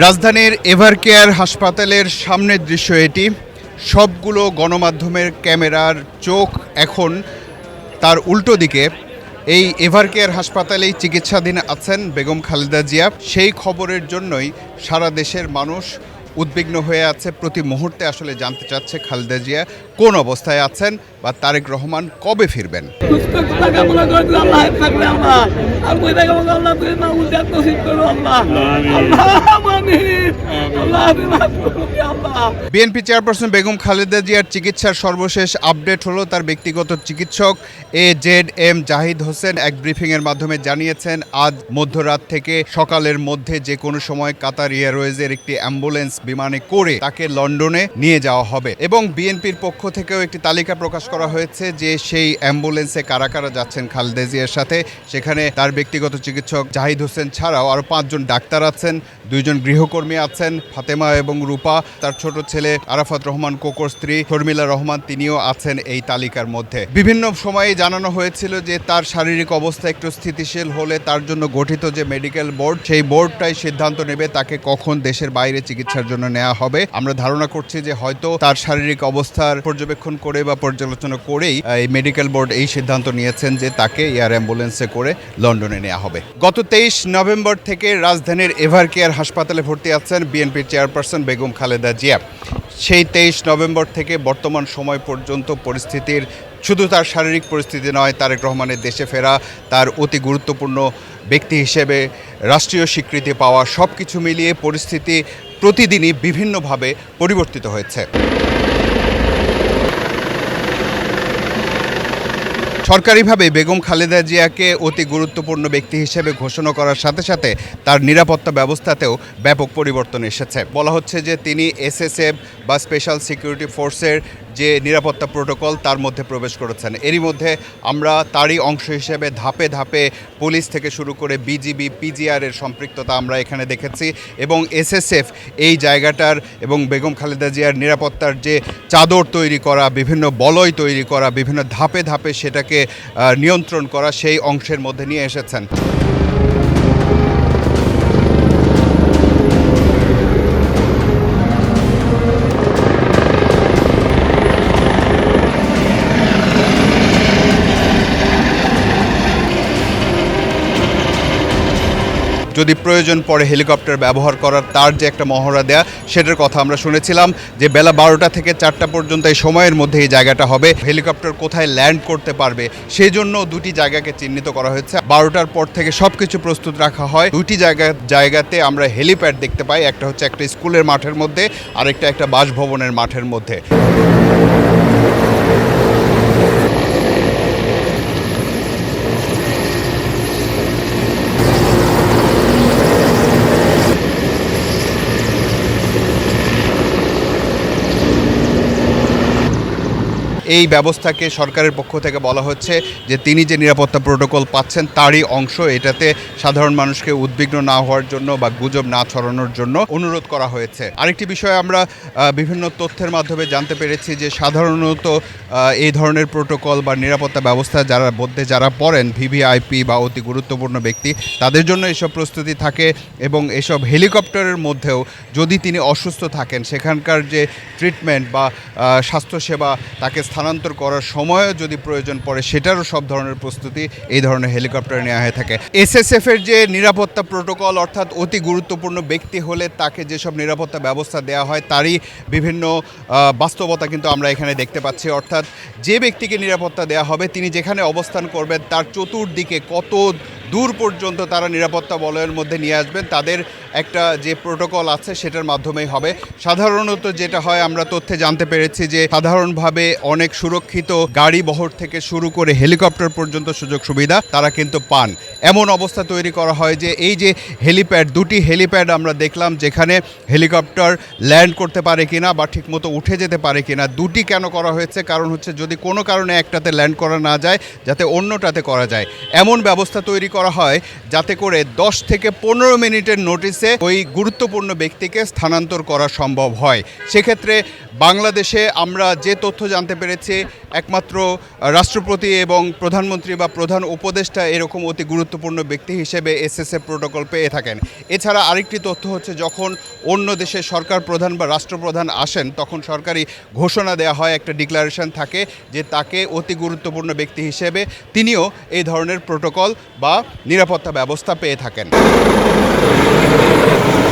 রাজধানীর এভারকেয়ার হাসপাতালের সামনের দৃশ্য এটি। সবগুলো গণমাধ্যমের ক্যামেরার চোখ এখন তার উল্টো দিকে। এই এভারকেয়ার হাসপাতালেই চিকিৎসাধীন আছেন বেগম খালেদা জিয়া। সেই খবরের জন্যই সারা দেশের মানুষ উদ্বিগ্ন হয়ে আছে প্রতি মুহূর্তে আসলে জানতে চাচ্ছে খালেদা জিয়া কোন অবস্থায় আছেন বা তারেক রহমান কবে ফিরবেন। আল্লাহ বিএনপি চেয়ারপারসন বেগম খালেদা জিয়ার চিকিৎসার সর্বশেষ আপডেট হলো তার ব্যক্তিগত চিকিৎসক A Z M Zahid Hossain. এক ব্রিফিংয়ের মাধ্যমে জানিয়েছেন, আজ মধ্যরাত থেকে সকালের মধ্যে যে কোনো সময় কাতার এয়ারওয়েজের একটি অ্যাম্বুলেন্স বিমানে করে তাকে লন্ডনে নিয়ে যাওয়া হবে এবং বিএনপির পক্ষ থেকেও একটি তালিকা প্রকাশ করা হয়েছে যে সেই অ্যাম্বুলেন্সে কারা কারা যাচ্ছেন খালেদা জিয়ার সাথে। সেখানে তার ব্যক্তিগত চিকিৎসক জাহিদ হোসেন ছাড়াও আরও পাঁচজন ডাক্তার আছেন, দুইজন গৃহকর্মী আছেন, ফাতেমা এবং রূপা। তার ছোট ছেলে আরাফাত রহমান কোকর স্ত্রী শর্মিলা রহমান, তিনিও আছেন এই তালিকার মধ্যে। বিভিন্ন সময়ে জানানো হয়েছিল যে তার শারীরিক অবস্থা একটু স্থিতিশীল হলে তার জন্য গঠিত যে মেডিকেল বোর্ড, সেই বোর্ডটাই সিদ্ধান্ত নেবে তাকে কখন দেশের বাইরে চিকিৎসার জন্য নেওয়া হবে। আমরা ধারণা করছি যে হয়তো তার শারীরিক অবস্থার পর্যবেক্ষণ করে বা পর্যালোচনা করেই এই মেডিকেল বোর্ড এই সিদ্ধান্ত নিয়েছেন যে তাকে এয়ার অ্যাম্বুলেন্সে করে লন্ডনে নেওয়া হবে। গত তেইশ নভেম্বর থেকে রাজধানীর এভার কেয়ার হাসপাতালে ভর্তি আছেন বিএনপির চেয়ারপারসন বেগম খালেদা জিয়া। সেই তেইশ নভেম্বর থেকে বর্তমান সময় পর্যন্ত পরিস্থিতির, শুধু তার শারীরিক পরিস্থিতি নয়, তারেক রহমানের দেশে ফেরা, তার অতি গুরুত্বপূর্ণ ব্যক্তি হিসেবে রাষ্ট্রীয় স্বীকৃতি পাওয়া সব কিছু মিলিয়ে পরিস্থিতি প্রতিদিনই বিভিন্নভাবে পরিবর্তিত হয়েছে। সরকারিভাবে বেগম খালেদা জিয়াকে অতি গুরুত্বপূর্ণ ব্যক্তি হিসেবে ঘোষণা করার সাথে সাথে তার নিরাপত্তা ব্যবস্থাতেও ব্যাপক পরিবর্তন এসেছে। বলা হচ্ছে যে তিনি এসএসএফ বা স্পেশাল সিকিউরিটি ফোর্সের যে নিরাপত্তা প্রোটোকল তার মধ্যে প্রবেশ করেছেন। এরই মধ্যে আমরা তারই অংশ হিসেবে ধাপে ধাপে পুলিশ থেকে শুরু করে বিজিবি, পিজিআর এর সম্পৃক্ততা আমরা এখানে দেখেছি এবং এসএসএফ এই জায়গাটার এবং বেগম খালেদা জিয়ার নিরাপত্তার যে চাদর তৈরি করা, বিভিন্ন বলয় তৈরি করা, বিভিন্ন ধাপে ধাপে সেটাকে নিয়ন্ত্রণ করা সেই অংশের মধ্যে নিয়ে এসেছেন। যদি প্রয়োজন পড়ে হেলিকপ্টার ব্যবহার করার, তার যে একটা মহড়া দেয়া, সেটার কথা আমরা শুনেছিলাম যে বেলা বারোটা থেকে চারটা পর্যন্ত এই সময়ের মধ্যে এই জায়গাটা হবে। হেলিকপ্টার কোথায় ল্যান্ড করতে পারবে সেই জন্য দুটি জায়গাকে চিহ্নিত করা হয়েছে। বারোটার পর থেকে সব কিছু প্রস্তুত রাখা হয়। দুটি জায়গা, জায়গাতে আমরা হেলিপ্যাড দেখতে পাই। একটা হচ্ছে একটা স্কুলের মাঠের মধ্যে, আরেকটা একটা বাসভবনের মাঠের মধ্যে। এই ব্যবস্থাকে সরকারের পক্ষ থেকে বলা হচ্ছে যে তিনি যে নিরাপত্তা প্রোটোকল পাচ্ছেন তারই অংশ, এটাতে সাধারণ মানুষকে উদ্বিগ্ন না হওয়ার জন্য বা গুজব না ছড়ানোর জন্য অনুরোধ করা হয়েছে। আরেকটি বিষয় আমরা বিভিন্ন তথ্যের মাধ্যমে জানতে পেরেছি যে সাধারণত এই ধরনের প্রোটোকল বা নিরাপত্তা ব্যবস্থা যারা মধ্যে যারা পড়েন, ভিভিআইপি বা অতি গুরুত্বপূর্ণ ব্যক্তি, তাদের জন্য এসব প্রস্তুতি থাকে এবং এসব হেলিকপ্টারের মধ্যেও যদি তিনি অসুস্থ থাকেন, সেখানকার যে ট্রিটমেন্ট বা স্বাস্থ্যসেবা তাকে স্থানান্তর করার সময়ও যদি প্রয়োজন পড়ে, সেটারও সব ধরনের প্রস্তুতি এই ধরনের হেলিকপ্টার নেওয়া হয়ে থাকে। এসএসএফ এর যে নিরাপত্তা প্রোটোকল, অর্থাৎ অতি গুরুত্বপূর্ণ ব্যক্তি হলে তাকে যেসব নিরাপত্তা ব্যবস্থা দেওয়া হয়, তারই বিভিন্ন বাস্তবতা কিন্তু আমরা এখানে দেখতে পাচ্ছি। অর্থাৎ যে ব্যক্তিকে নিরাপত্তা দেওয়া হবে, তিনি যেখানে অবস্থান করবেন, তার চতুর্দিকে কত দূর পর্যন্ত তারা নিরাপত্তা বলয়ের মধ্যে নিয়ে আসবেন, তাদের একটা যে প্রোটোকল আছে সেটার মাধ্যমেই হবে। সাধারণত যেটা হয়, আমরা তথ্যে জানতে পেরেছি যে সাধারণভাবে অনেক সুরক্ষিত গাড়ি বহর থেকে শুরু করে হেলিকপ্টার পর্যন্ত সুযোগ সুবিধা তারা কিন্তু পান। এমন অবস্থা তৈরি করা হয় যে এই যে হেলিপ্যাড, দুটি হেলিপ্যাড আমরা দেখলাম যেখানে হেলিকপ্টার ল্যান্ড করতে পারে কিনা বা ঠিকমতো উঠে যেতে পারে কিনা, দুটি কেন করা হয়েছে? কারণ হচ্ছে যদি কোনো কারণে একটাতে ল্যান্ড করা না যায়, যাতে অন্যটাতে করা যায়। এমন ব্যবস্থা তৈরি করা হয় যাতে করে দশ থেকে পনেরো মিনিটের নোটিস এসএসএ ওই গুরুত্বপূর্ণ ব্যক্তিকে স্থানান্তর করা সম্ভব হয়। সেক্ষেত্রে বাংলাদেশে আমরা যে তথ্য জানতে পেরেছি, একমাত্র রাষ্ট্রপতি এবং প্রধানমন্ত্রী বা প্রধান উপদেষ্টা এরকম অতি গুরুত্বপূর্ণ ব্যক্তি হিসেবে এসএসএ প্রোটোকল পেয়ে থাকেন। এছাড়া আরেকটি তথ্য হচ্ছে, যখন অন্য দেশের সরকার প্রধান বা রাষ্ট্রপ্রধান আসেন, তখন সরকারি ঘোষণা দেওয়া হয়, একটা ডিক্লারেশন থাকে যে তাকে অতি গুরুত্বপূর্ণ ব্যক্তি হিসেবে তিনিও এই ধরনের প্রোটোকল বা নিরাপত্তা ব্যবস্থা পেয়ে থাকেন। Thank you.